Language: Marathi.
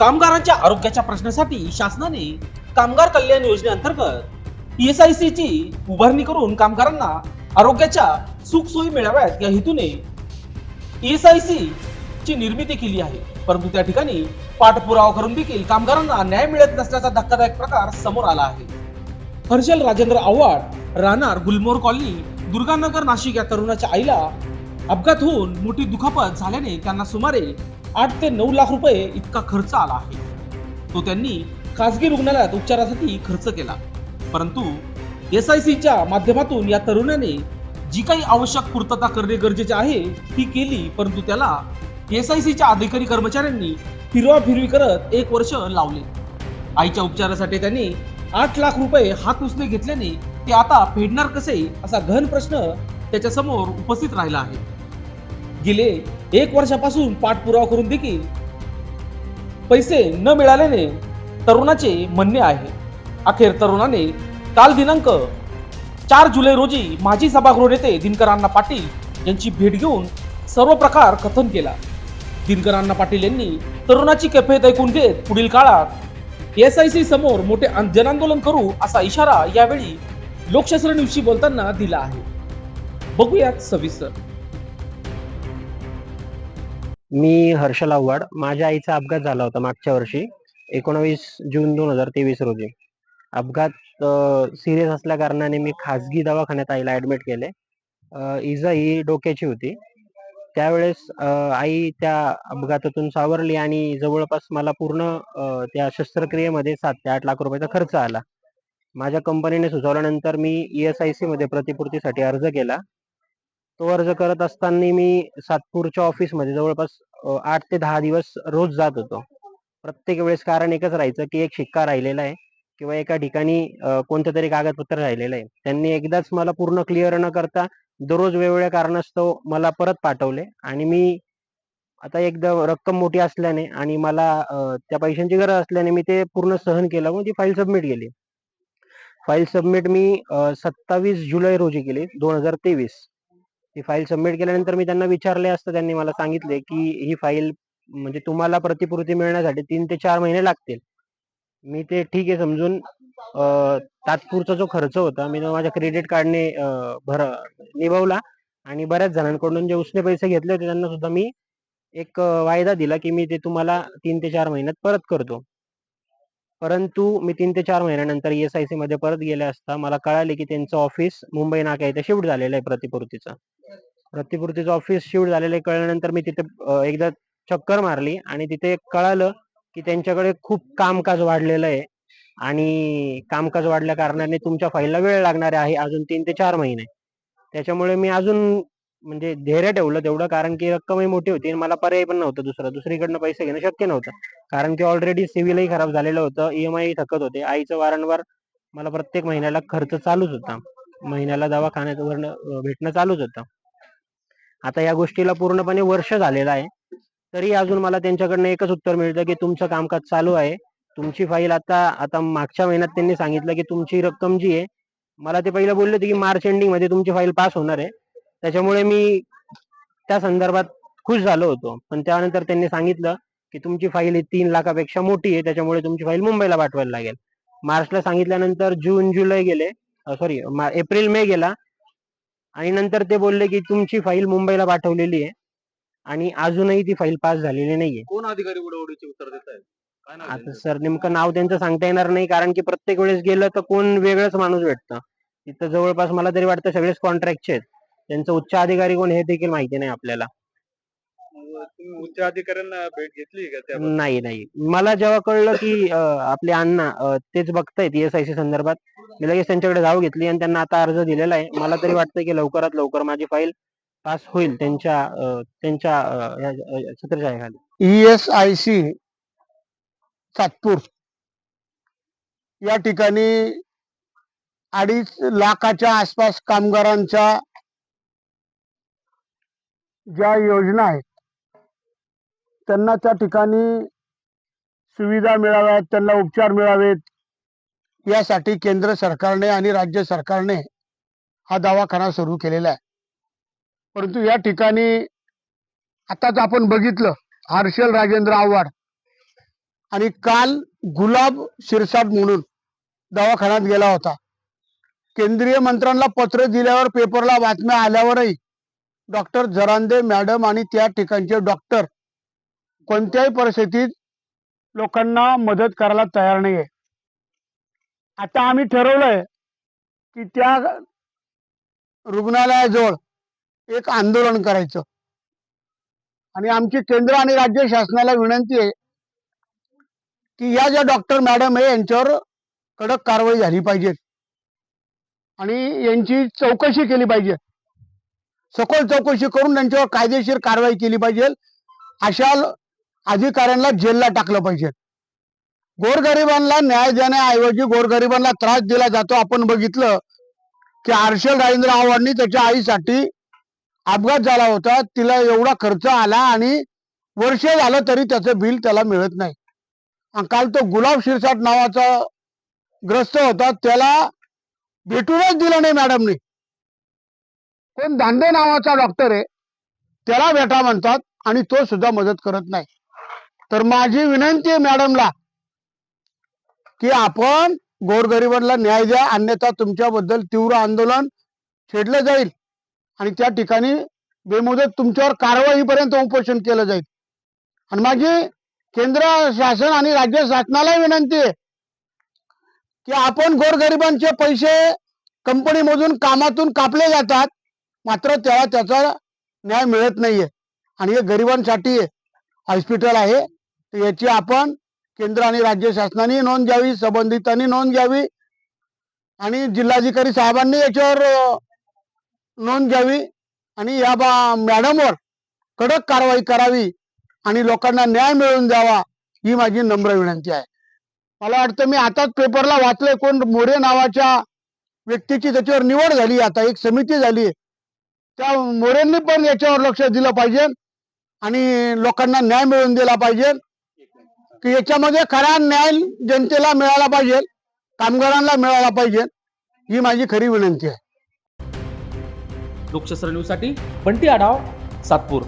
कामगारांच्या आरोग्याच्या प्रश्नासाठी शासनाने कामगार कल्याण योजनेअंतर्गत एस ची उभारणी करून कामगारांना आरोग्याच्या सुखसोयी मिळाव्यात. या हेतूने ईएसआयसी ची निर्मिती केली आहे. परंतु त्या ठिकाणी पाठपुरावा करून देखील कामगारांना न्याय मिळत नसल्याचा धक्कादायक प्रकार समोर आला आहे. हर्षल राजेंद्र आव्हाड राहणार गुलमोर कॉलनी दुर्गानगर नाशिक या तरुणाच्या आईला अपघात होऊन मोठी दुखापत झाल्याने त्यांना सुमारे आठ ते नऊ लाख रुपये इतका खर्च आला आहे. तो त्यांनी खासगी रुग्णालयात उपचारासाठी खर्च केला. परंतु एस आय सीच्या माध्यमातून या तरुणाने जी काही आवश्यक पूर्तता करणे गरजेचे आहे ती केली. परंतु त्याला एस आय सीच्या अधिकारी कर्मचाऱ्यांनी फिरवा फिरवी करत एक वर्ष लावले. आईच्या उपचारासाठी त्यांनी आठ लाख रुपये हात उचले घेतल्याने ते आता फेडणार कसे असा घन प्रश्न त्याच्यासमोर उपस्थित राहिला आहे. गेले. एक वर्षापासून पाठपुरावा करून देखील पैसे न मिळाल्याने तरुणाचे म्हणणे आहे. अखेर तरुणाने काल दिनांक चार जुलै रोजी माजी सभागृह नेते दिनकर अण्णा पाटील यांची भेट घेऊन सर्व प्रकार कथन केला. दिनकर अण्णा पाटील यांनी तरुणाची कफेत ऐकून घेत पुढील काळात एस आय सी समोर मोठे जनआंदोलन करू असा इशारा यावेळी लोकशास्त्र न्यूजशी बोलताना दिला आहे. बघूयात सविस्तर. मी हर्षल आव्हाड. माझ्या आईचा अपघात झाला होता मागच्या वर्षी एकोणावीस जून दोन हजार तेवीस रोजी. अपघात सिरियस असल्या कारणाने मी खाजगी दवाखान्यात आईला ऍडमिट केले. इजा ही डोक्याची होती. त्यावेळेस आई त्या अपघातातून सावरली आणि जवळपास मला पूर्ण त्या शस्त्रक्रियेमध्ये सात ते आठ लाख रुपयाचा खर्च आला. माझ्या कंपनीने सुचवल्यानंतर मी ई एस आय सी मध्ये प्रतिपूर्तीसाठी अर्ज केला. तो अर्ज करत असताना मी सातपूरच्या ऑफिसमध्ये जवळपास आठ ते दहा दिवस रोज जात होतो. प्रत्येक वेळेस कारण एकच राहायचं की एक शिक्का राहिलेला आहे किंवा एका ठिकाणी कोणतं तरी कागदपत्र राहिलेलं आहे. त्यांनी एकदाच मला पूर्ण क्लिअर न करता दररोज वेगवेगळ्या कारणास्तव मला परत पाठवले आणि मी आता एकदा रक्कम मोठी असल्याने आणि मला त्या पैशांची गरज असल्याने मी ते पूर्ण सहन केलं मग ती फाईल सबमिट केली. फाईल सबमिट मी सत्तावीस जुलै रोजी केली दोन हजार तेवीस. ती फाईल सबमिट केल्यानंतर मी त्यांना विचारले असता त्यांनी मला सांगितले की ही फाईल म्हणजे तुम्हाला प्रतिपूर्ती मिळण्यासाठी तीन ते चार महिने लागतील. मी ते ठीक आहे समजून तात्पुरचा जो खर्च होता मी माझ्या क्रेडिट कार्डने भर निभावला आणि बऱ्याच जणांकडून जे उसने पैसे घेतले होते त्यांना सुद्धा मी एक वायदा दिला की मी ते तुम्हाला तीन ते चार महिन्यात परत करतो. परंतु मी तीन ते चार महिन्यानंतर एस आय सी मध्ये परत गेले असता मला कळाले की त्यांचं ऑफिस मुंबई नाका इथे शिफ्ट झालेलं आहे प्रतिपूर्तीचं प्रतिपूर्तीचं ऑफिस शिफ्ट झालेलं कळल्यानंतर मी तिथे एकदा चक्कर मारली आणि तिथे कळालं की त्यांच्याकडे खूप कामकाज वाढलेलं आहे. आणि कामकाज वाढल्या कारणाने तुमच्या फाईलला वेळ लागणार आहे अजून तीन ते चार महिने. त्याच्यामुळे मी अजून म्हणजे धैर्य ठेवलं तेवढं कारण की रक्कमही मोठी होती आणि मला पर्याय पण नव्हतं दुसरं. दुसरीकडनं पैसे घेणं शक्य नव्हतं. कारण की ऑलरेडी सिव्हिलही खराब झालेलं होतं ईएमआय थकत होते. आईचं वारंवार मला प्रत्येक महिन्याला खर्च चालूच होता. महिन्याला दवाखान्यात वरनं भेटणं चालूच होतं. आता या गोष्टीला पूर्णपणे वर्ष झालेलं आहे. तरी अजून मला त्यांच्याकडनं एकच उत्तर मिळतं की तुमचं कामकाज चालू आहे. तुमची फाईल आता आता मागच्या महिन्यात त्यांनी सांगितलं की तुमची रक्कम जी आहे मला ते पहिलं बोलले होते की मार्च एंडिंगमध्ये तुमची फाईल पास होणार आहे. त्याच्यामुळे मी त्या संदर्भात खुश झालो होतो. पण त्यानंतर त्यांनी सांगितलं की तुमची फाईल ही तीन लाखापेक्षा मोठी आहे त्याच्यामुळे तुमची फाईल मुंबईला पाठवायला लागेल. मार्चला सांगितल्यानंतर जून जुलै गेले सॉरी एप्रिल मे गेला. आणि नंतर ते बोलले की तुमची फाईल मुंबईला पाठवलेली आहे. आणि अजूनही ती फाईल पास झालेली नाहीये. कोण अधिकारी उडवडीचे उत्तर देत आहेत? काय नाव आता त्यांचं? सर नेमकं नाव त्यांचं सांगता येणार नाही कारण की प्रत्येक वेळेस गेलं तर कोण वेगळंच माणूस भेटतं. तिथं जवळपास मला तरी वाटतं सगळेच कॉन्ट्रॅक्टचे आहेत. त्यांचं उच्च अधिकारी कोण हे देखील माहिती नाही आपल्याला. तुम्ही उच्च अधिकाऱ्यांना भेट घेतली का त्या नाही नाही. मला जेव्हा कळलं की अं, आपले अण्णा अं, तेच बघतायत एसआयसी संदर्भात. मी लगेच त्यांच्याकडे धाव घेतली आणि त्यांना आता अर्ज दिलेला आहे. मला तरी वाटतं की लवकरात लवकर माझी फाईल पास होईल त्यांच्या अं, त्यांच्या अं, या- या- छत्रछायाखाली E S I C Satpur. या ठिकाणी अडीच लाखाच्या आसपास कामगारांच्या ज्या योजना आहेत त्यांना त्या ठिकाणी सुविधा मिळाव्यात त्यांना उपचार मिळावेत. यासाठी केंद्र सरकारने आणि राज्य सरकारने हा दवाखाना सुरू केलेला आहे. परंतु या ठिकाणी आताच आपण बघितलं हर्षल राजेंद्र आव्हाड आणि काल गुलाब शिरसाट म्हणून दवाखान्यात गेला होता. केंद्रीय मंत्र्यांना पत्र दिल्यावर पेपरला बातम्या आल्यावरही डॉक्टर जरांदे मॅडम आणि त्या ठिकाणचे डॉक्टर कोणत्याही परिस्थितीत लोकांना मदत करायला तयार नाहीये. आता आम्ही ठरवलंय की त्या रुग्णालयाजवळ एक आंदोलन करायचं. आणि आमची केंद्र आणि राज्य शासनाला विनंती आहे की या ज्या डॉक्टर मॅडम आहे यांच्यावर कडक कारवाई झाली पाहिजे. आणि यांची चौकशी केली पाहिजे. सखोल चौकशी करून त्यांच्यावर कायदेशीर कारवाई केली पाहिजे. अशा अधिकाऱ्यांना जेलला टाकलं पाहिजे. गोरगरिबांना न्याय देण्याऐवजी गोरगरिबांना त्रास दिला जातो. आपण बघितलं की हर्षल राजेंद्र आव्हाडनी त्याच्या आईसाठी अपघात झाला होता. तिला एवढा खर्च आला आणि वर्ष झालं तरी त्याचं बिल त्याला मिळत नाही. आणि काल तो गुलाब शिरसाट नावाचा ग्रस्त होता. त्याला भेटूनच दिलं नाही मॅडमने. कोण दांडे नावाचा डॉक्टर आहे त्याला भेटा म्हणतात आणि तो सुद्धा मदत करत नाही. तर माझी विनंती आहे मॅडमला की आपण गोरगरिबांना न्याय द्या अन्यथा तुमच्याबद्दल तीव्र आंदोलन छेडलं जाईल आणि त्या ठिकाणी बेमुदत तुमच्यावर कारवाईपर्यंत उपोषण केलं जाईल. आणि माझी केंद्र शासन आणि राज्य शासनाला विनंती आहे की आपण गोरगरिबांचे पैसे कंपनीमधून कामातून कापले जातात मात्र त्याला त्याचा न्याय मिळत नाहीये. आणि हे गरिबांसाठी हॉस्पिटल आहे. तर याची आपण केंद्र आणि राज्य शासनाने नोंद घ्यावी संबंधितांनी नोंद घ्यावी आणि जिल्हाधिकारी साहेबांनी याच्यावर नोंद घ्यावी आणि या बा मॅडमवर कडक कारवाई करावी आणि लोकांना न्याय मिळवून द्यावा ही माझी नम्र विनंती आहे. मला वाटतं मी आताच पेपरला वाचलंय कोण मोरे नावाच्या व्यक्तीची त्याच्यावर निवड झाली आता एक समिती झाली. त्या मोरेंनी पण याच्यावर लक्ष दिलं पाहिजे आणि लोकांना न्याय मिळवून दिला पाहिजे. की याच्यामध्ये खरा न्याय जनतेला मिळाला पाहिजे कामगारांना मिळाला पाहिजे ही माझी खरी विनंती आहे. लोकशास्त्र न्यूजसाठी बंटी आढाव सातपूर.